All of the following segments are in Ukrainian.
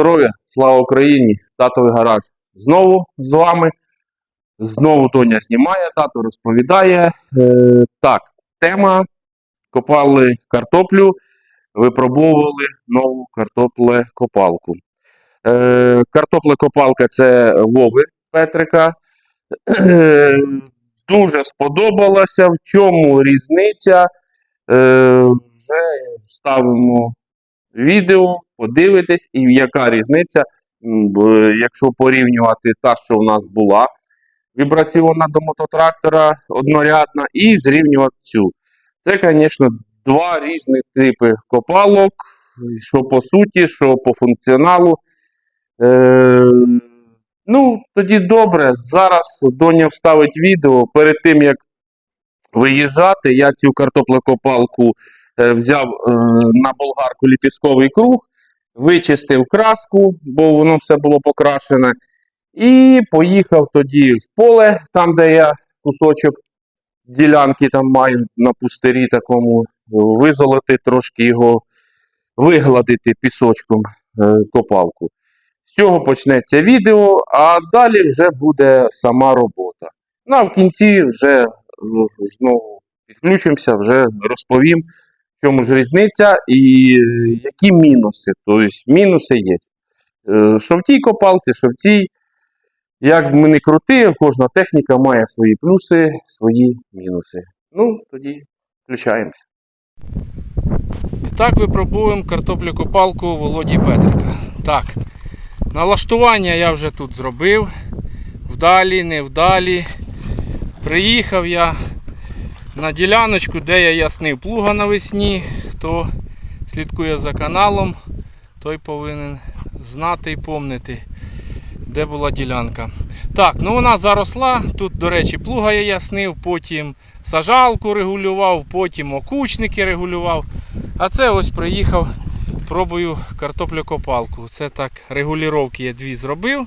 здоров'я, слава Україні, татовий гараж. Знову з вами. Знову Тоня знімає, тато розповідає. Е, так, тема. Копали картоплю, випробовували нову картопле-копалку. Е, картопле-копалка це Вови Петрика. Е, дуже сподобалася. В чому різниця? Е, вже вставимо відео, подивитесь, і яка різниця, якщо порівнювати та, що в нас була вібраційна до мототрактора однорядна, і зрівнювати цю. Це, звісно, два різні типи копалок, що по суті, що по функціоналу. Е, ну, тоді добре. Зараз Доня вставить відео. Перед тим, як виїжджати, я цю картоплекопалку е, взяв е, на болгарку ліпісковий круг, вичистив краску, бо воно все було покрашене. І поїхав тоді в поле, там, де я кусочок ділянки там маю на пустирі такому, визолоти трошки його, вигладити пісочком е, копалку. З цього почнеться відео, а далі вже буде сама робота. Ну а в кінці вже е, знову підключимося, вже розповім, чому ж різниця і е, які мінуси. Тобто мінуси є. Е, Що в тій копалці, що в цій. Як ми не крути, кожна техніка має свої плюси, свої мінуси. Ну, тоді включаємося. І так випробуємо картоплю-копалку Володі Петрика. Так, налаштування я вже тут зробив. Вдалі, не вдалі. Приїхав я на діляночку, де я яснив плуга навесні. Хто слідкує за каналом, той повинен знати і помнити, де була ділянка. Так, ну вона заросла. Тут, до речі, плуга я яснив, потім сажалку регулював, потім окучники регулював. А це ось приїхав, пробую картоплю-копалку. Це так, регулювання я дві зробив.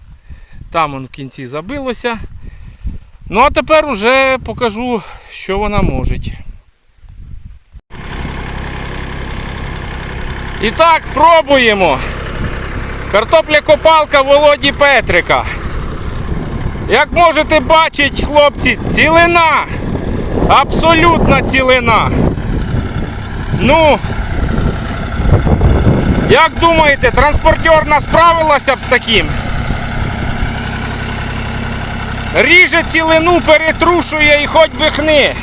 Там он в кінці забилося. Ну а тепер уже покажу, що вона може. І так, пробуємо. Картопля-копалка Володі Петрика. Як можете бачити, хлопці, цілина. Абсолютна цілина. Ну, як думаєте, транспортерна справилася б з таким? Ріже цілину, перетрушує і хоч би хни.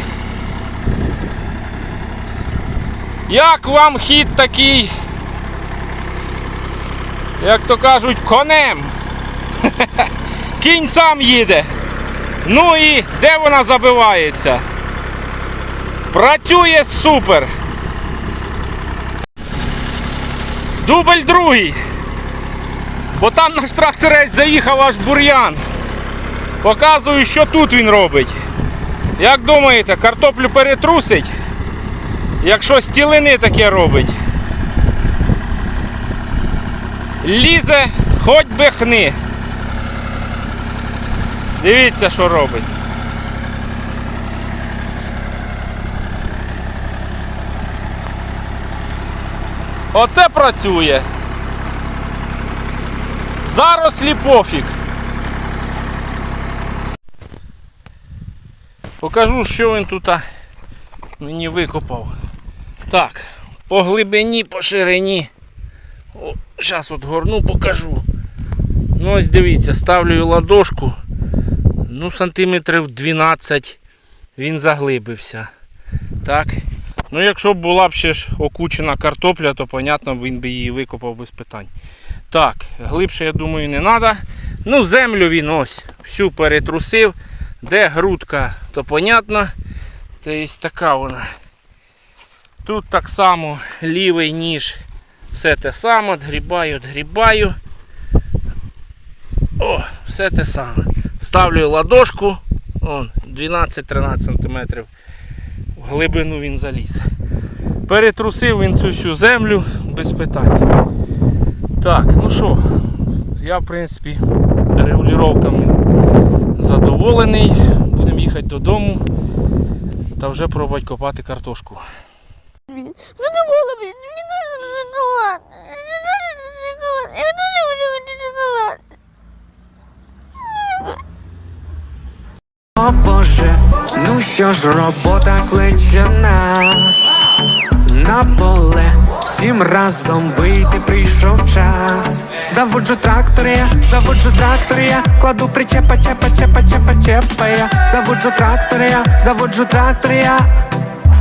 Як вам хід такий, як то кажуть, конем? Кінь сам їде. Ну і де вона забивається? Працює супер. Дубль другий. Бо там наш тракторець заїхав аж бур'ян. Показую, що тут він робить. Як думаєте, картоплю перетрусить? Якщо стілини таке робить. Лізе, хоч би хни. Дивіться, що робить. Оце працює. Зарослі пофіг. Покажу, що він тут мені викопав. Так, по глибині, по ширині. О, Зараз от горну покажу. Ну ось дивіться, ставлю ладошку. Ну, сантиметрів 12 він заглибився. Так. Ну, якщо б була б ще ж окучена картопля, то понятно, він би її викопав без питань. Так, глибше, я думаю, не треба. Ну, землю він ось всю перетрусив. Де грудка, то понятно. Тобто така вона. Тут так само лівий ніж. Все те саме, відгрібаю, відгрібаю. О, все те саме. Ставлю ладошку. 12-13 см. В глибину він заліз. Перетрусив він цю всю землю без питань. Так, ну що, я в принципі регулюваннями задоволений. Будемо їхати додому та вже пробувати копати картошку. Задоволений, мені дуже шоколад. Я дуже хочу шоколад. О Боже, ну що ж робота кличе нас на поле, всім разом вийти прийшов час. Заводжу трактори, я, заводжу трактор я, кладу причепа, чепа, чепа, чепа, чепа я. Заводжу трактори, я, заводжу трактори я.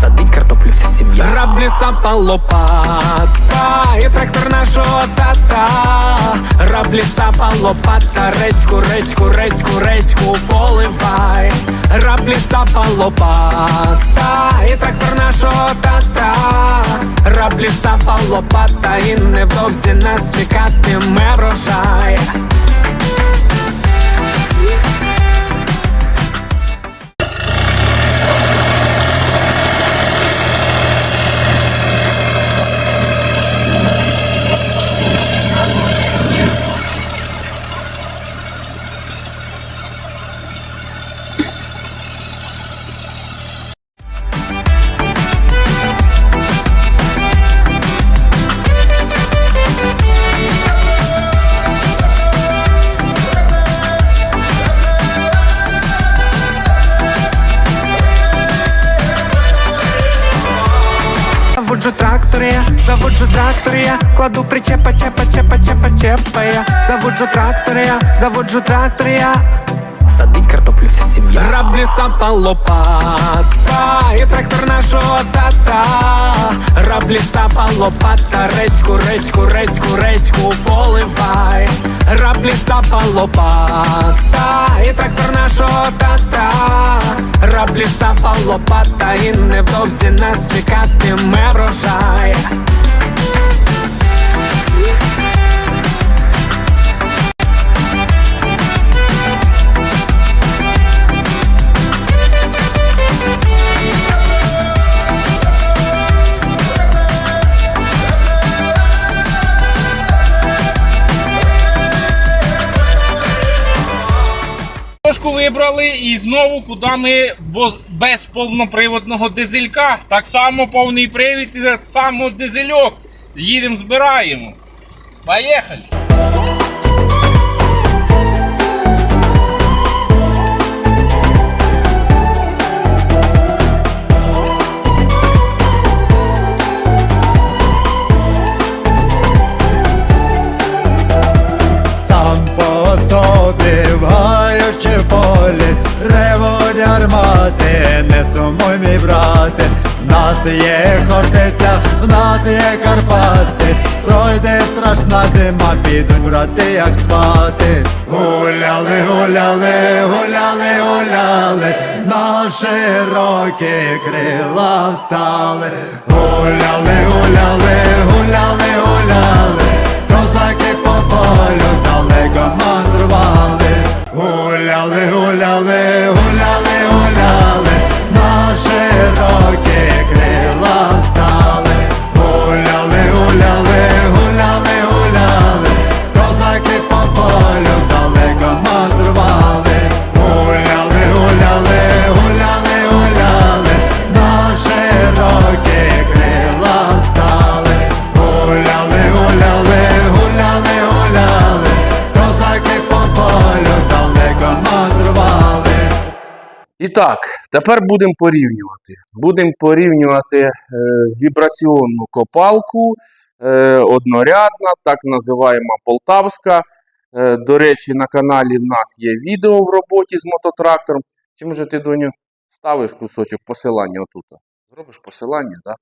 Садить картоплю вся сім'я. Раблі сапа лопата І трактор нашого тата. Раблі сапа лопата Редьку, редьку, редьку, редьку поливай. Раблі сапа лопата І трактор нашого тата. Раблі сапа лопата І невдовзі нас чекатиме врожай кладу причепа, чепа, чепа, чепа, чепа я. Заводжу трактор я, заводжу трактор я. Садить картоплю вся сім'я. Раблі сапа лопата І трактор нашого тата. Раблі сапа лопата Редьку, редьку, редьку, редьку поливай. Раблі сапа лопата І трактор нашого тата. Раблі сапа лопата І невдовзі нас чекатиме врожай Трошку вибрали і знову куди ми без повноприводного дизелька. Так само повний привід і так само дизельок. Їдемо, збираємо. Поїхали! Є Хортиця, в нас є Карпати. Пройде страшна зима, підуть брати, як спати. Гуляли, гуляли, гуляли, гуляли На широкі крила встали. Гуляли, гуляли, гуляли, гуляли Козаки по полю далеко мандрували. Гуляли, гуляли, тепер будемо порівнювати. Будемо порівнювати е, вібраційну копалку, е, однорядна, так називаємо полтавська. Е, до речі, на каналі в нас є відео в роботі з мототрактором. Чи може ти доню ставиш кусочок посилання отут? Зробиш посилання, да?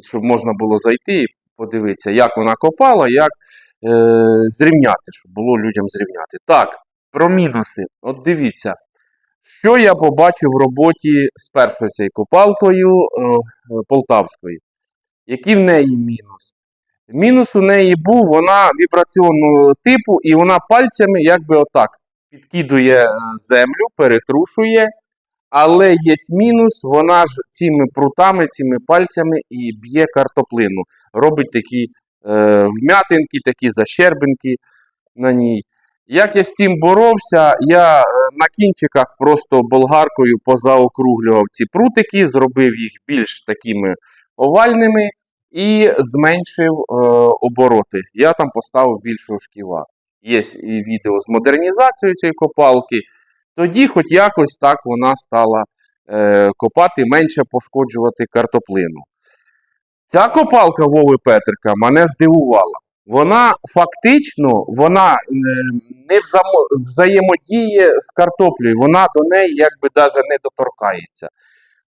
щоб можна було зайти і подивитися, як вона копала, як е, зрівняти, щоб було людям зрівняти. Так, про мінуси. От дивіться. Що я побачив в роботі з першою цією копалкою е, полтавською? Який в неї мінус? Мінус у неї був, вона вібраційного типу, і вона пальцями якби отак підкидує е, землю, перетрушує. Але є мінус, вона ж цими прутами, цими пальцями і б'є картоплину. Робить такі е, вмятинки, такі защербинки на ній. Як я з цим боровся, я е, на кінчиках просто болгаркою позаокруглював ці прутики, зробив їх більш такими овальними і зменшив е, обороти. Я там поставив більшого шківа. Є і відео з модернізацією цієї копалки. Тоді, хоч якось так вона стала е, копати, менше пошкоджувати картоплину. Ця копалка Вови Петрика мене здивувала. Вона фактично вона е, не взаємодіє з картоплею, вона до неї якби навіть не доторкається.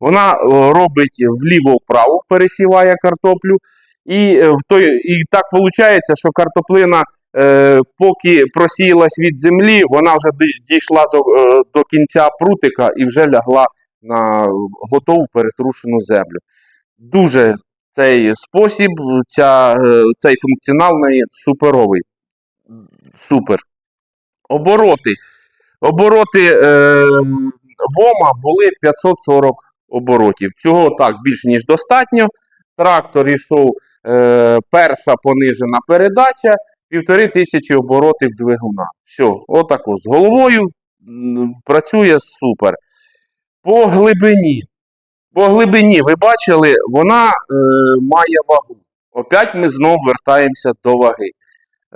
Вона е, робить вліво-вправо, пересіває картоплю, і, е, в той, і так виходить, що картоплина, е, поки просіялась від землі, вона вже дійшла до, е, до кінця прутика і вже лягла на готову перетрушену землю. Дуже цей спосіб, ця, е, цей функціонал в суперовий. Супер. Обороти. Обороти е, ВОМа були 540 оборотів. Цього так більш ніж достатньо. Трактор йшов е, перша понижена передача, півтори тисячі оборотів двигуна. Все, отако. З головою працює супер. По глибині. По глибині, ви бачили, вона е, має вагу. Опять ми знову вертаємося до ваги.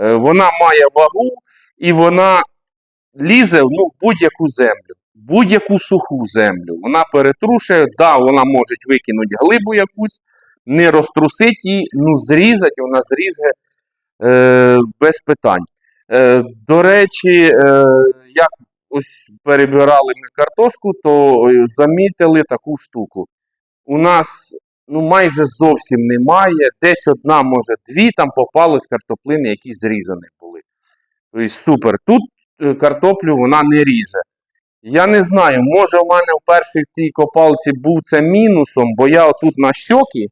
Е, вона має вагу і вона лізе ну, в будь-яку землю, будь-яку суху землю. Вона перетрушує, да, вона може викинути глибу якусь, не розтрусить її, ну зрізать, вона зрізає е, без питань. Е, до речі, е, як ось перебирали ми картошку, то е, замітили таку штуку. У нас ну, майже зовсім немає. Десь одна, може, дві там попалось картоплини, які зрізані були. Тобто супер. Тут е, картоплю вона не ріже. Я не знаю, може в мене в першій тій копалці був це мінусом, бо я отут на щоки,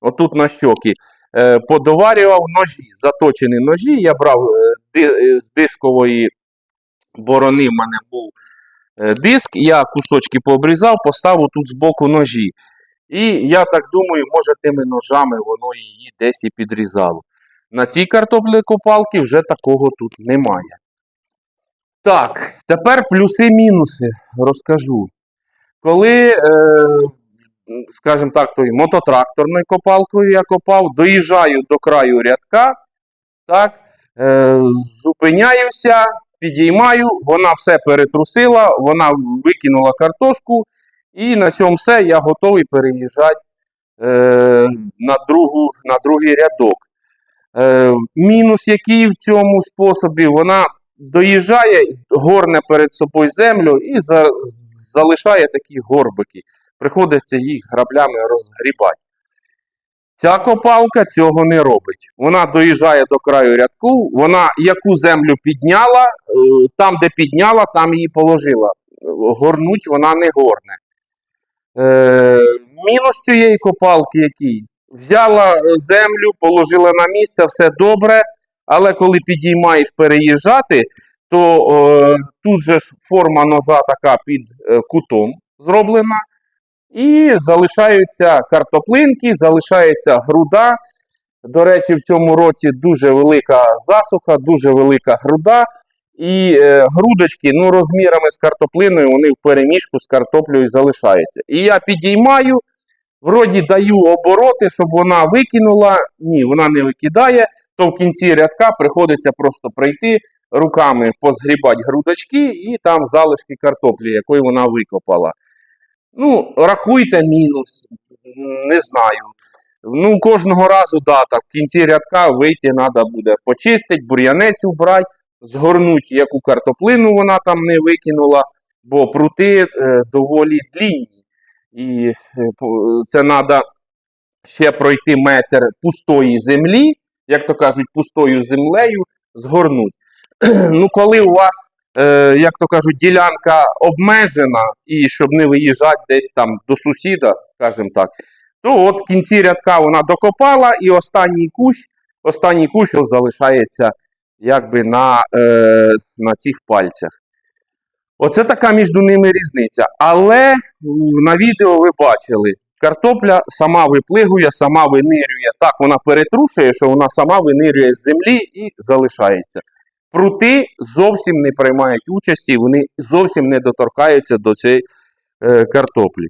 отут на щоки, е, подоварював ножі, заточені ножі. Я брав з дискової борони, в мене був е, диск, я кусочки пообрізав, поставив тут збоку ножі. І я так думаю, може тими ножами воно її десь і підрізало. На цій картоплекопалці вже такого тут немає. Так, тепер плюси-мінуси розкажу. Коли, е, скажімо так, той мототракторною копалкою я копав, доїжджаю до краю рядка, так, е, зупиняюся, підіймаю, вона все перетрусила, вона викинула картошку, і на цьому все я готовий переїжджати е, на, другу, на другий рядок. Е, мінус, який в цьому способі, вона доїжджає, горне перед собою землю і за, залишає такі горбики. Приходиться їх граблями розгрібати. Ця копалка цього не робить. Вона доїжджає до краю рядку, вона яку землю підняла, е, там, де підняла, там її положила. Горнуть вона не горне. Е, мінус цієї копалки який? Взяла землю, положила на місце, все добре, але коли підіймаєш переїжджати, то е, тут же форма ножа така під е, кутом зроблена. І залишаються картоплинки, залишається груда. До речі, в цьому році дуже велика засуха, дуже велика груда. І е, грудочки, ну, розмірами з картоплиною, вони в переміжку з картоплею залишаються. І я підіймаю, вроді даю обороти, щоб вона викинула. Ні, вона не викидає, то в кінці рядка приходиться просто прийти руками позгрібати грудочки і там залишки картоплі, якої вона викопала. Ну, рахуйте мінус, не знаю. Ну, кожного разу, да, так, в кінці рядка вийти треба буде почистити, бур'янець убрати, згорнути, яку картоплину вона там не викинула, бо прути е, доволі длінні. І е, це треба ще пройти метр пустої землі, як то кажуть, пустою землею згорнути. ну, коли у вас, е, як то кажуть, ділянка обмежена, і щоб не виїжджати десь там до сусіда, скажімо так, то от в кінці рядка вона докопала, і останній кущ, останній кущ залишається якби на, е, на цих пальцях. Оце така між ними різниця. Але на відео ви бачили, картопля сама виплигує, сама винирює. Так, вона перетрушує, що вона сама винирює з землі і залишається. Прути зовсім не приймають участі, вони зовсім не доторкаються до цієї е, картоплі.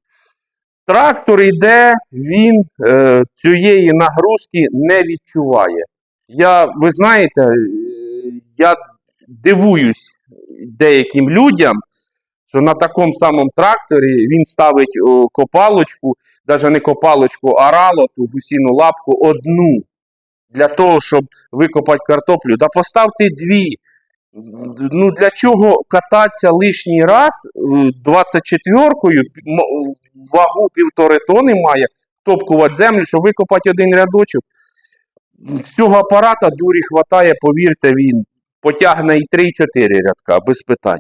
Трактор йде, він е, цієї нагрузки не відчуває. Я, ви знаєте, е, я дивуюсь деяким людям, що на такому самому тракторі він ставить о, копалочку, навіть не копалочку, а рало, ту гусіну лапку одну для того, щоб викопати картоплю. Да поставте дві. Ну для чого кататися лишній раз 24-кою, вагу півтори тони має, топкувати землю, щоб викопати один рядочок. Цього апарата дурі хватає, повірте, він потягне і 3-4 рядка, без питань.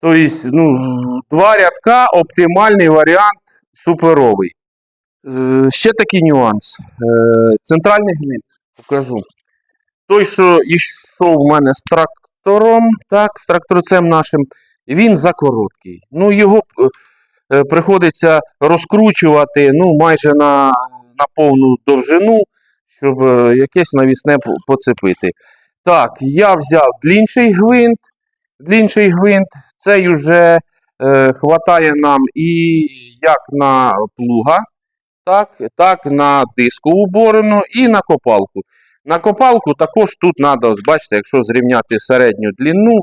Тобто, ну, два рядка оптимальний варіант, суперовий. Е, ще такий нюанс. Е, центральний гвинт, покажу. Той, що йшов у мене з трактором, так, з тракторцем нашим, він закороткий. Ну, його е, приходиться розкручувати ну, майже на, на повну довжину, щоб якесь навісне поцепити. Так, я взяв длінший гвинт. Длінший гвинт, цей вже е, хватає нам і як на плуга, так, так на дискову борону і на копалку. На копалку також тут треба, бачите, якщо зрівняти середню длину,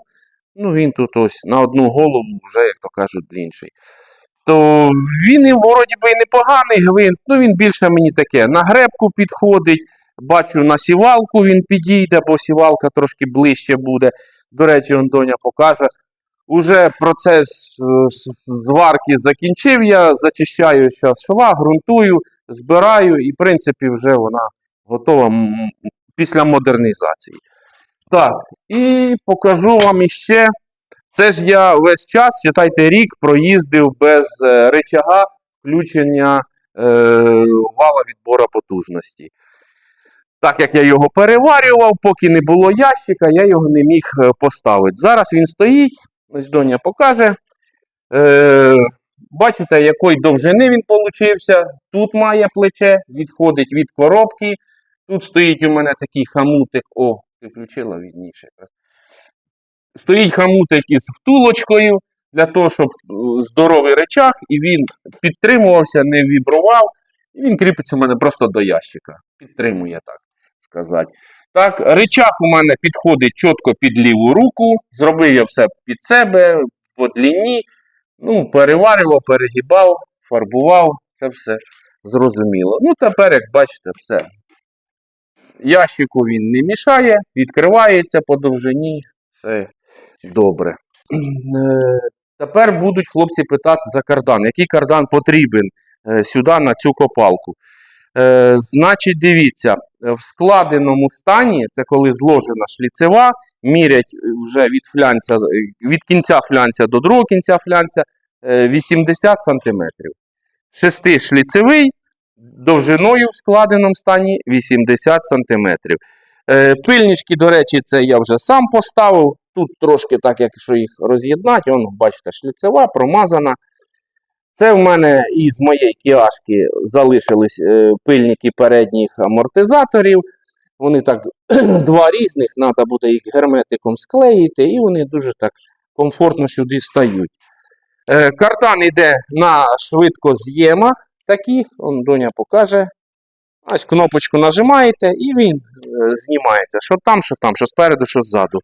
ну він тут ось на одну голову вже, як то кажуть, длінший. То він і вроді би і непоганий гвинт, ну він більше мені таке на гребку підходить. Бачу, на сівалку він підійде, бо сівалка трошки ближче буде. До речі, он покаже. Уже процес е, зварки закінчив я, зачищаю зараз шва, ґрунтую, збираю, і в принципі вже вона готова після модернізації. Так, і покажу вам іще. Це ж я весь час, читайте рік, проїздив без е, рычага включення е, вала відбора потужності. Так як я його переварював, поки не було ящика, я його не міг е, поставити. Зараз він стоїть, Доня покаже. Е, бачите, якої довжини він получився. Тут має плече, відходить від коробки. Тут стоїть у мене такий хамутик. О, ти включила відніше. Стоїть хамутик із втулочкою для того, щоб е, здоровий речах, і він підтримувався, не вібрував. І він кріпиться у мене просто до ящика. Підтримує, так сказати. Так, речах у мене підходить чітко під ліву руку. Зробив я все під себе, по длині. Ну, переварював, перегибав, фарбував, це все зрозуміло. Ну, тепер, як бачите, все. Ящику він не мішає, відкривається по довжині, все добре. Е, Тепер будуть хлопці питати за кардан. Який кардан потрібен е, сюди на цю копалку? Е, значить, дивіться, е, в складеному стані, це коли зложена шліцева, мірять вже від флянця, е, від кінця флянця до другого кінця флянця е, 80 см. Шестишліцевий довжиною в складеному стані 80 см. Пильнички, до речі, це я вже сам поставив. Тут трошки так, якщо їх роз'єднати, бачите, шліцева, промазана. Це в мене із моєї кіашки залишились е, пильники передніх амортизаторів. Вони так два різних, треба буде їх герметиком склеїти, і вони дуже так комфортно сюди стають. Е, кардан йде на швидкоз'ємах таких, он Доня покаже. Ось кнопочку нажимаєте і він е, знімається. Що там, що там, що спереду, що ззаду.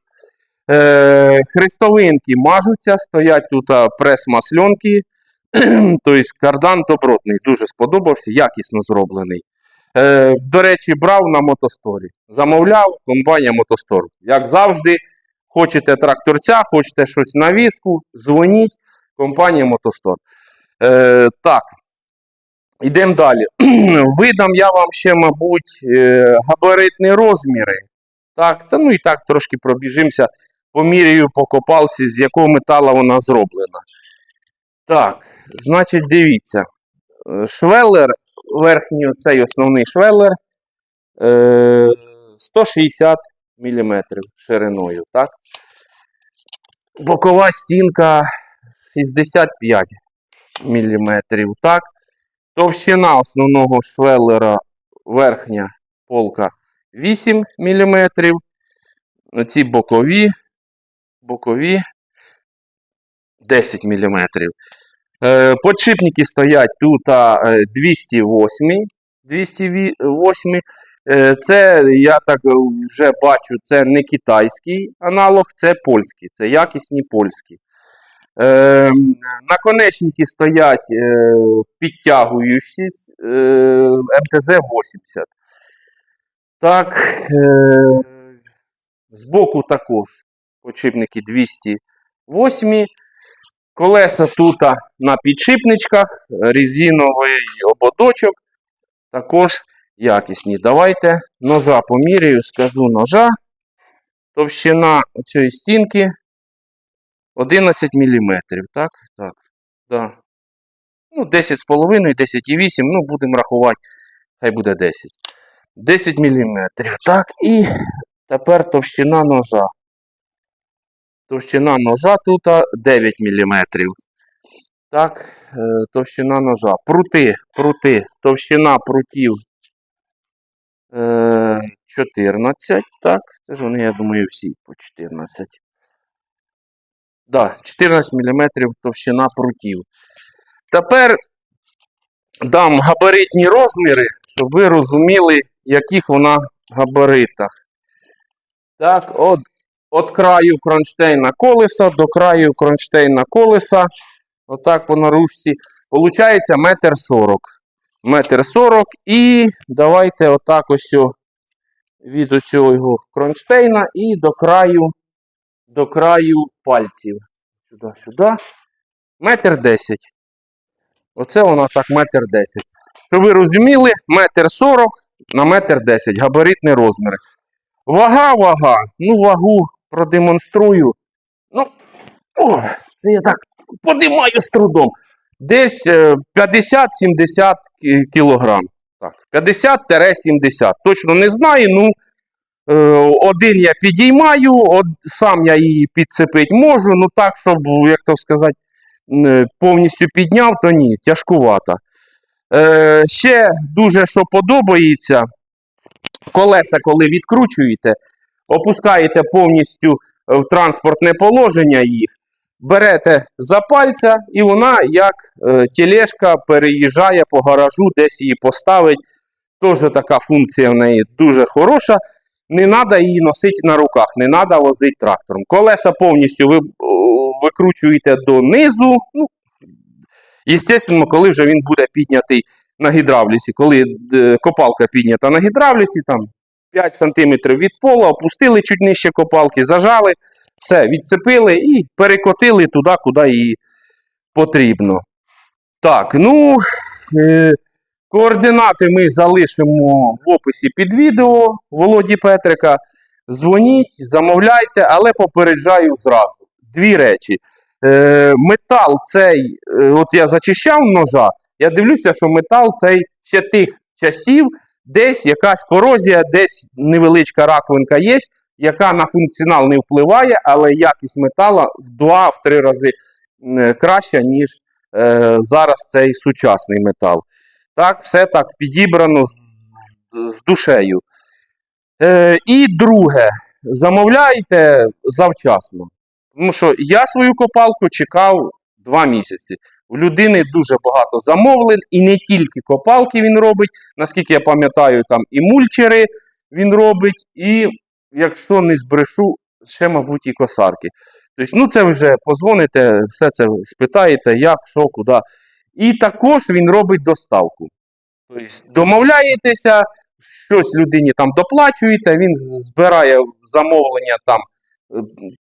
Е, хрестовинки мажуться, стоять тут прес-масльонки. тобто кардан добротний, дуже сподобався, якісно зроблений. Е, до речі, брав на мотосторі. Замовляв компанія Мотостор. Як завжди, хочете тракторця, хочете щось на візку, дзвоніть, компанія Мотостор. Е, так, йдемо далі. Видам я вам ще, мабуть, е, габаритні розміри. Так, та ну і так трошки пробіжимося, поміряю по копалці, з якого метала вона зроблена. Так, значить, дивіться. Швеллер, верхній цей основний швеллер е, 160 мм шириною. Так? Бокова стінка 65 мм. Так? Товщина основного швеллера верхня полка 8 мм. Ці бокові, бокові 10 мм. Е, Подшипники стоять тут е, 208. 208. Е, Це, я так е, вже бачу, це не китайський аналог, це польський. Це якісні польські. Е, наконечники стоять е, підтягуючись е, МТЗ-80. Так, е, збоку також подшипники 208. Колеса тут на підшипничках, резиновий ободочок. Також якісні. Давайте ножа поміряю, скажу ножа. Товщина цієї стінки 11 мм. Так, так. Да. Ну, 10,5, 10,8, ну, будемо рахувати, хай буде 10. 10 мм. Так, і тепер товщина ножа. Товщина ножа тут 9 мм. Так, е, товщина ножа. Прути, прути, товщина прутів е, 14. Так, це ж вони, я думаю, всі по 14. Да, 14 мм товщина прутів. Тепер дам габаритні розміри, щоб ви розуміли, яких вона габаритах. Так, от, от краю кронштейна колеса до краю кронштейна колеса. Отак по наружці. Получається метр сорок. Метр сорок. І давайте отак ось від оцього кронштейна і до краю, до краю пальців. Сюди, сюди. Метр десять. Оце вона так метр десять. Щоб ви розуміли, метр сорок на метр десять. Габаритний розмір. Вага, вага. Ну, вагу продемонструю. Ну, о, це я так подимаю з трудом. Десь е, 50-70 кілограм. Так, 50-70. Точно не знаю. Ну, е, один я підіймаю, сам я її підцепити можу. Ну так, щоб, як то сказати, е, повністю підняв, то ні, тяжкувато. Е, ще дуже що подобається. Колеса, коли відкручуєте, опускаєте повністю в транспортне положення їх, берете за пальця, і вона, як е, тележка, переїжджає по гаражу, десь її поставить. Теж така функція в неї дуже хороша. Не треба її носити на руках, не треба возити трактором. Колеса повністю ви, викручуєте донизу. Ну, Єстественно, коли вже він буде піднятий на гідравліці, коли е, копалка піднята на гідравліці, там 5 см від пола, опустили чуть нижче копалки, зажали, все, відцепили і перекотили туди, куди її потрібно. Так, ну, е, координати ми залишимо в описі під відео Володі Петрика. Дзвоніть, замовляйте, але попереджаю зразу. Дві речі. Е, метал цей, е, от я зачищав ножа, я дивлюся, що метал цей ще тих часів, десь якась корозія, десь невеличка раковинка є, яка на функціонал не впливає, але якість метала в 2-3 рази е, краща, ніж е, зараз цей сучасний метал. Так, все так підібрано з, з душею. Е, і друге, замовляйте завчасно. Тому що я свою копалку чекав два місяці. У людини дуже багато замовлень, і не тільки копалки він робить, наскільки я пам'ятаю, там і мульчери він робить, і, якщо не збрешу, ще, мабуть, і косарки. Тобто, ну це вже позвоните, все це спитаєте, як, що, куди. І також він робить доставку. Тобто, домовляєтеся, щось людині там доплачуєте, він збирає замовлення там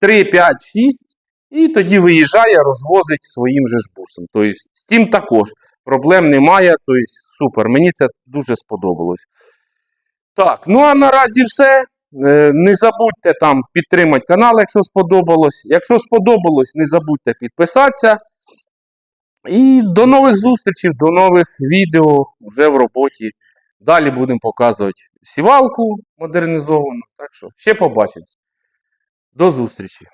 3, 5, 6, і тоді виїжджає, розвозить своїм же ж бусом. Тобто, з тим також проблем немає. Тобто, супер, мені це дуже сподобалось. Так, ну а наразі все. Е, Не забудьте там підтримати канал, якщо сподобалось. Якщо сподобалось, не забудьте підписатися. І до нових зустрічей, до нових відео вже в роботі. Далі будемо показувати сівалку модернізовану. Так що ще побачимось. До зустрічі!